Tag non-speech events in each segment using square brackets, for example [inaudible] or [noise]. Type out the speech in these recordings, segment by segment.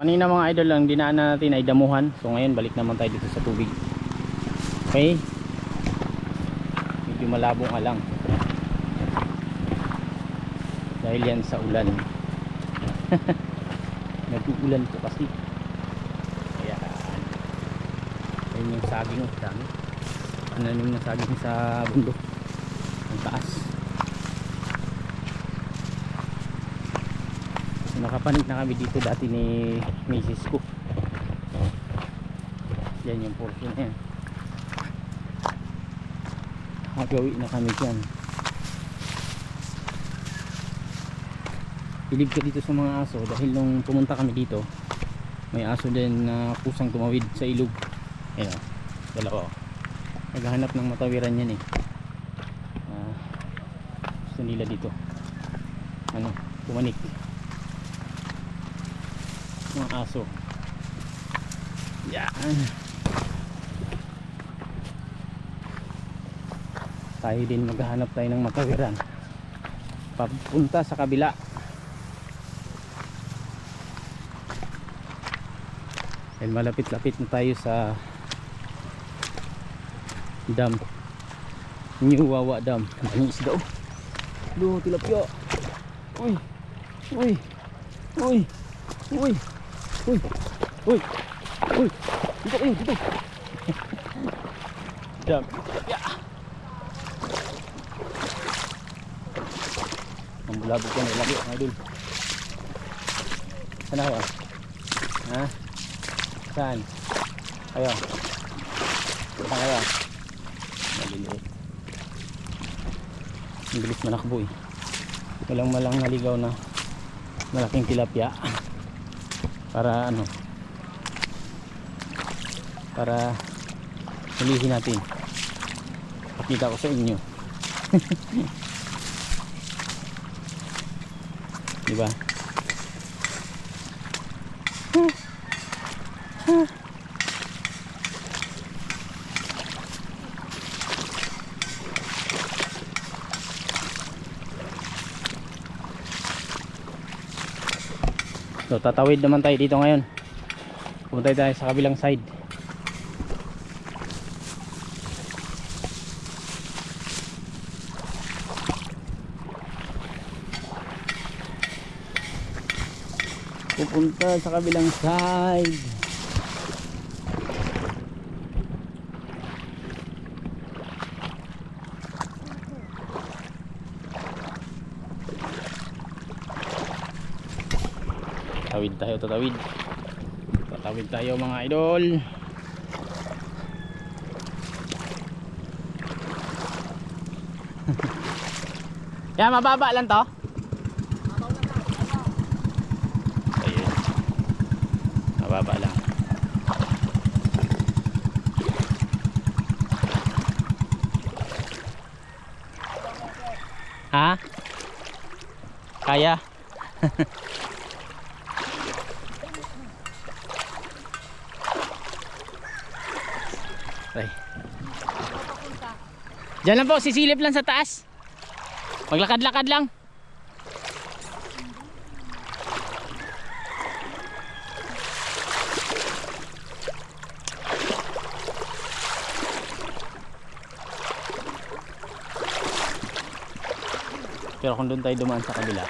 Kanina mga idol ang dinaanan natin ay damuhan. So ngayon balik naman tayo dito sa tubig. Okay? Medyo malabo nga lang. Dahil yan sa ulan. [laughs] Nag-uulan po kasi. Ayan. Ayun yung saging. Dami. Ano yung saging sa bundok. Ang taas. Nakapanig na kami dito dati ni misis ko. Yan yung portion na yan magawi na kami dyan. Bilib ka dito sa mga aso dahil nung pumunta kami dito may aso din na pusang tumawid sa ilog. Ayun o, dalawa. Naghahanap ng matawiran yan eh. Ah, gusto nila dito. Ano, tumanik mga aso yan. Tayo din maghahanap tayo ng matawiran. Papunta sa kabila. Dahil malapit-lapit na tayo sa dam. New Wawa Dam. Ang isda oh. Duh, tilapia. Uy! Uy! Uy! Uy uy. Uy. Uy. Dito kayo dito. Dam tilapia ang bulabog ka na lagi mga idol. Saan ako? Ha? Saan? Kayo? Saan kayo? Maliliit. Ang bilis manakbo eh. Walang malang naligaw na malaking tilapia para ano? Para hulihin natin. Pakita ko sa inyo. [laughs] Diba So tatawid naman tayo dito ngayon. Pumunta tayo sa kabilang side. Pupunta sa kabilang side. Tawid tayo, tatawid. Tatawid tayo mga idol. [laughs] Yan, mababa lang to. Ayun. Mababa lang. Ha? Kaya? [laughs] Ay. Diyan lang po, sisilip lang sa taas. Maglakad-lakad lang. Pero kung doon tayo dumaan sa kabila,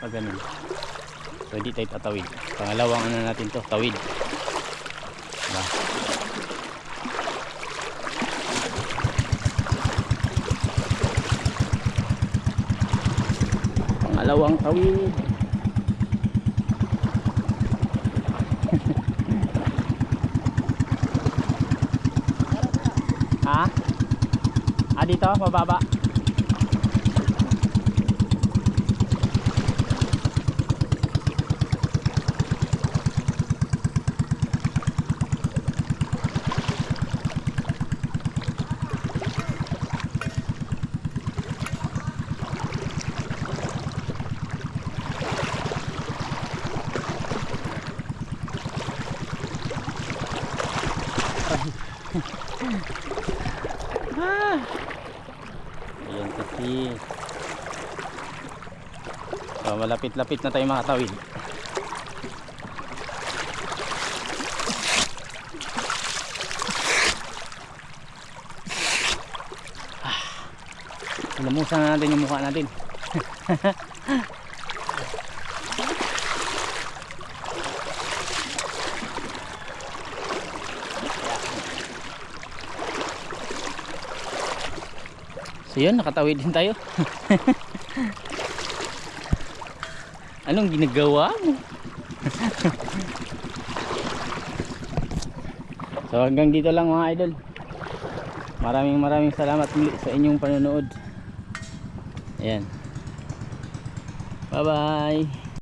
pag ganun, pwede tayo tatawid. Pangalawang ano natin to, tawid. Diba? Pangalawang tawid. [laughs] ha? Ah, dito? Mababa? ah. Ayan kasi. So, malapit-lapit na tayo makatawid. Ah. Lamusan na natin yung mukha natin. [laughs] So yun, nakatawid din tayo. Anong ginagawa mo? so hanggang dito lang mga idol. Maraming maraming salamat muli sa inyong panonood. Ayan. Bye bye.